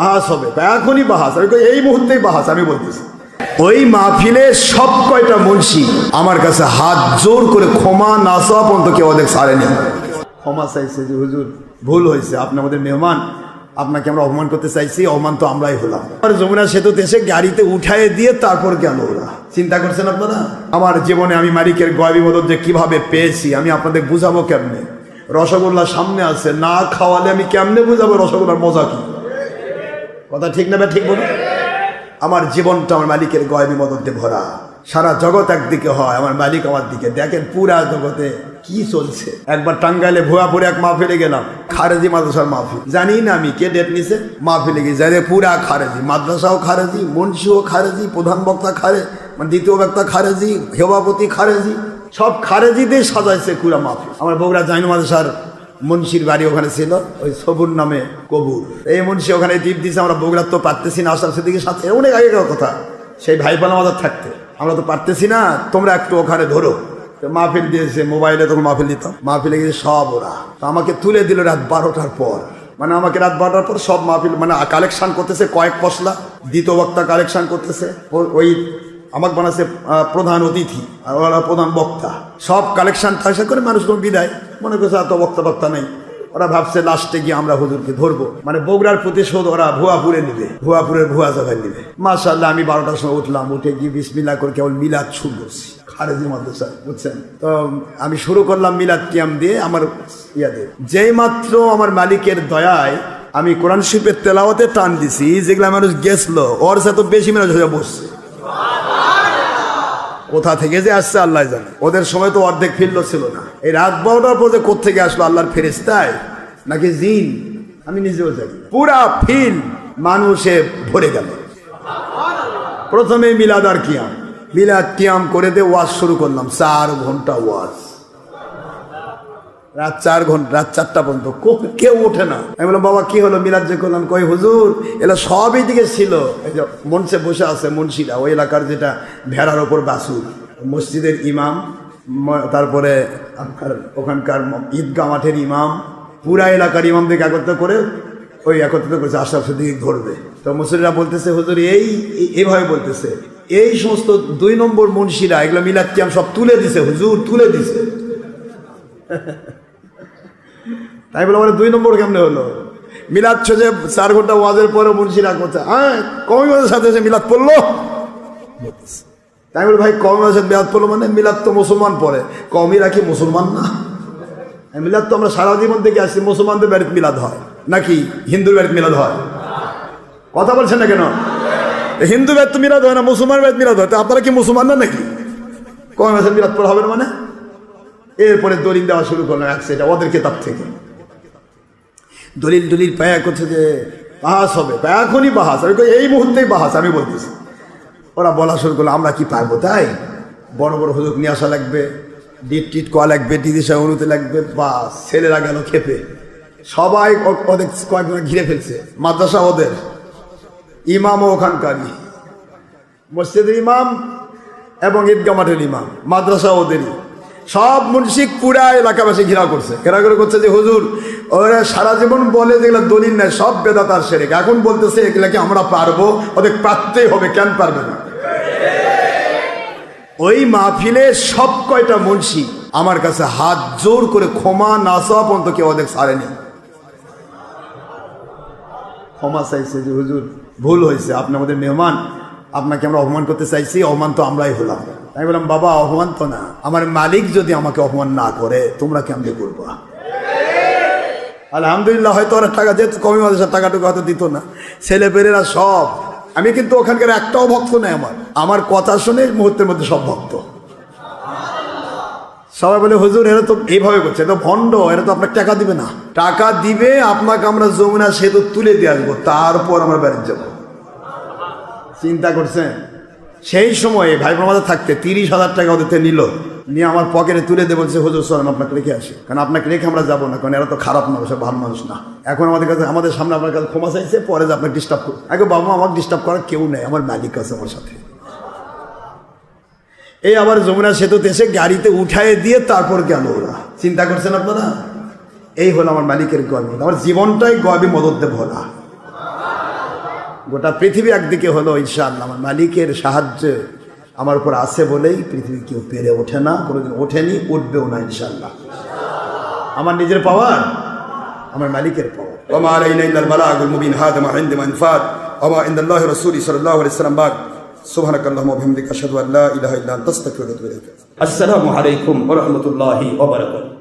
বাহাস হবে এখনই বাহাস। আমি এই মুহূর্তেই বাহাস, আমি বলতেছি। ওই মাহফিলে সব কয়টা মুন্সি? আমার কাছে হাত জোর করে ক্ষমা না চাওয়া পর্যন্ত কেউ ওদের ছাড়েনি। ক্ষমা চাইছে যে, হুজুর, ভুল হয়েছে, আপনি আমাদের মেহমান, আপনাকে আমরা অপমান করতে চাইছি, অপমান তো আমরাই হলাম। আর যমুনা সেতুতে এসে গাড়িতে উঠায় দিয়ে তারপর গেল ওরা। চিন্তা করছেন আপনারা? আমার জীবনে আমি মালিকের গয়বি মদত যে কীভাবে পেয়েছি, আমি আপনাদের বুঝাবো কেমনে? রসগোল্লা সামনে আছে, না খাওয়ালে আমি কেমনে বুঝাবো রসগোল্লার মজা কি? কথা ঠিক না ঠিক বলুন। আমার জীবনটা আমার মালিকের গয়বি মদতে ভরা। সারা জগৎ একদিকে হয়, আমার মালিক আমার দিকে। দেখেন পুরা জগতে কি চলছে। একবার টাঙ্গাইলে ভুয়াপুরে এক মাহফিলে গেলাম। খারেজি মাদ্রাসার মাহফিল। জানি না আমি কে ডেট নিছে। মাহফিলে গিয়ে যাই পুরা খারেজি। মাদ্রাসাও খারেজি, মুন্সিও খারেজি, প্রধান বক্তা খারে মানে দ্বিতীয় বক্তা খারেজি, হেবাপতি খারেজি। সব খারেজিদের সাজাইছে পুরা মাহফিল। আমার বগুড়া জাইন মাদ্রাসার মুন্সির বাড়ি ওখানে ছিল, ওই সবুর নামে কবুর। এই মুন্সি ওখানে দ্বীপ দিয়েছে আমরা বগুড়ার তো পারতেছি না আসার সেদিকে সাথে, অনেক আগেকার কথা। সেই ভাইপানা আমাদের থাকতে। আমরা তো পারতেছি না, তোমরা একটু ওখানে ধরো। মাহফিল দিয়েছে, মোবাইলে তখন মাহফিল দিতাম মাহফিলে গিয়ে সব ওরা। তো আমাকে তুলে দিল রাত বারোটার পর। মানে আমাকে রাত বারোটার পর সব মাহফিল মানে কালেকশন করতেছে কয়েক পশলা, দ্বিতীয় বক্তা কালেকশন করতেছে। ওই আমাকে বানাচ্ছে প্রধান অতিথি ওরা প্রধান বক্তা। সব কালেকশন টালেকশন করে মানুষজন বিদায়। মনে করছে এত বক্তা বক্তা নেই। ওরা ভাবছে লাস্টে গিয়ে আমরা হুজুরকে ধরবো। মানে বগুড়ার প্রতিশোধ ওরা ভুয়াপুরে নিবে। ভুয়াপুরের ভুয়া জায়গায় নিবে। মাশাল্লাহ আমি বারোটার সময় উঠলাম, উঠে গিয়ে বিসমিল্লা করে কেবল মিলাদ শুরু করছি। খারেজি মাদ্রাসা, বুঝছেন? তো আমি শুরু করলাম মিলাদ কিয়াম দিয়ে আমার ইয়াতে যেই মাত্র আমার মালিকের দয়ায় আমি কোরআন শিল্পের তেলাওয়াতে টান দিছি, যেগুলা মানুষ গেছলো ওর সাথে বেশি মানুষ হয়ে বসছে। কোথা থেকে যে আসছে আল্লাহ জানে। ওদের সময় তো অর্ধেক ফিরল ছিল না। এই রাত বারোটার পর যে কোথেকে আসলো আল্লাহর ফেরেস্তায় নাকি জিন? আমি নিজেও জানি পুরা ফিল মানুষে ভরে গেল। প্রথমে মিলাদ আর কিয়াম। মিলাদ কিয়াম করে দিয়ে ওয়াজ শুরু করলাম। চার ঘণ্টা ওয়াজ। রাত চার ঘণ্টা রাত চারটা পর্যন্ত। কেউ ওঠে না। আমি বললাম, বাবা, কি হলো? মিলাদ যে করলাম। কই, হুজুর এলা সবই দিকে ছিল। এই যে মঞ্চে বসে আছে মুন্সিরা, ওই এলাকার যেটা ভেড়ার ওপর বাসুর। মসজিদের ইমাম তারপরে আপনার ওখানকার ঈদগাহ মাঠের ইমাম। পুরা এলাকার ইমামদের একত্র করে ওই একত্রিত করেছে, আশরাফ সিদ্দিক ধরবে। তো মুসলিরা বলতেছে, হুজুর, এই এইভাবে বলতেছে। এই সমস্ত দুই নম্বর মুন্সিরা, এগুলো মিলাদ কিয়াম সব তুলে দিছে। হুজুর, তুলে দিছে। তাই বলে আমার দুই নম্বর কেমনে হলো? মিলাদ ছোজে চার ঘণ্টা ওয়াজের পরে মুন্সিরা করছে হ্যাঁ কমি মাসের সাথে এসে মিলাদ পড়ল। তাই বলে ভাই কমি মাসের মিলাদ পড়ল মানে মিলাদ তো মুসলমান পড়ে। কমিরা কি মুসলমান না? মিলাদ তো আমরা সারা জীবন থেকে আসছি, মুসলমানদের বাড়িতে মিলাদ হয়। নাকি হিন্দুর বাড়িতে মিলাদ হয়? কথা বলছেন না কেন? হিন্দু বাড়িতে তো মিলাদ হয় না মুসলমান বাড়িতে মিলাদ হয়। তো আপনারা কি মুসলমান না নাকি? কমি মাসের মিলাদ পড়া হবে না মানে? এরপরে দলিল দেওয়া শুরু করলাম এক সেটা ওদের কেতাব থেকে। দলিল দলিল পায়া করছে যে বাহাস হবে। এখনই বাহাস। আমি এই মুহূর্তেই বাহাস, আমি বলতেছি। ওরা বলা শুরু করল, আমরা কি পারব তাই? বড় বড় হুজুর নিয়ে আসা লাগবে, ডিট টিট করা লাগবে, দিদি সাহেব অনুতে লাগবে, বা ছেলেরা গেল খেপে। সবাই ওদের কয়েকজন ঘিরে ফেলছে, মাদ্রাসা ওদের, ইমামও ওখানকারই। মসজিদের ইমাম এবং ঈদগা মাঠের ইমাম, মাদ্রাসা ওদেরই। সব মুন্সিক পুরা এলাকাবাসী ঘেরাও করছে। ঘেরা করে করছে যে, হুজুর, ওরা সারা জীবন বলে যেগুলো দলিল নেয় সব বেদাতার সেরেক। এখন বলতেছে এগুলাকে আমরা পারব? ওদের পারতেই হবে, কেন পারবে না? ওই মাহফিলে সব কয়টা মুন্সি আমার কাছে হাত জোর করে ক্ষমা না চাওয়া পর্যন্ত কেউ ওদের সারেনি ক্ষমা চাইছে যে, হুজুর, ভুল হয়েছে, আপনি আমাদের মেহমান আপনাকে আমরা অপমান করতে চাইছি, অপমান তো আমরাই হলাম। আমি বললাম, বাবা, অপমান তো না। আমার মালিক যদি আমাকে অপমান না করে, তোমরা কেমনে করবা? আলহামদুলিল্লাহ, হয়তো ওরা টাকা যেহেতু কমি মাদ্রাসার টাকাটুকু হয়তো দিত না। ছেলে পেলেরা সব। আমি কিন্তু ওখানকার একটাও ভক্ত নেই আমার। আমার কথা শুনে মুহূর্তের মধ্যে সব ভক্ত। সবাই বলে, হুজুর, এরা তো এইভাবে করছে এটা ভণ্ড, এরা তো আপনাকে টাকা দিবে না। টাকা দিবে, আপনাকে আমরা যমুনা সেতু তুলে দিয়ে আসব, তারপর আমরা বাড়িতে যাব। চিন্তা করছেন? সেই সময়ে ভাই আমাদের থাকতে তিরিশ হাজার টাকা ওদের নিল। নিয়ে আমার পকেটে তুলে দিয়ে বলছে, হুজুর সরেন আপনাকে রেখে আসি। কারণ আপনাকে রেখে আমরা যাব না, কারণ এরা তো খারাপ মানুষ ভালো মানুষ না। এখন আমাদের কাছে, আমাদের সামনে আপনার কাছে ক্ষমা চাইছে, পরে যে আপনাকে ডিস্টার্ব করুন আগে বাবা আমাকে ডিস্টার্ব করার কেউ নেই, আমার মালিক আছে আমার সাথে। এই আবার যমুনা সেতুতে এসে গাড়িতে উঠায় দিয়ে তারপর গেল ওরা। চিন্তা করছেন আপনারা? এই হলো আমার মালিকের গর্ব। আমার জীবনটাই গর্বে মদতে ভরা গোটা পৃথিবী একদিকে হলো ইনশাআল্লাহ আমার মালিকের সাহায্য আমার উপর আছে বলেই পৃথিবী কেউ পেরে ওঠে না কোনোদিন ওঠেনি উঠবেও না ইনশাআল্লাহ আমার নিজের পাওয়ার আমার মালিকের পাওয়ার وما علينا الا البلاغ المبين هذا ما عند منفاد وما عند الله رسوله صلى الله عليه وسلم بعد سبحانك اللهم وبحمدك اشهد ان لا اله الا انت استغفرك واتوب اليك আসসালামু আলাইকুম ওরহমতুল্লাহি ওবরাকাত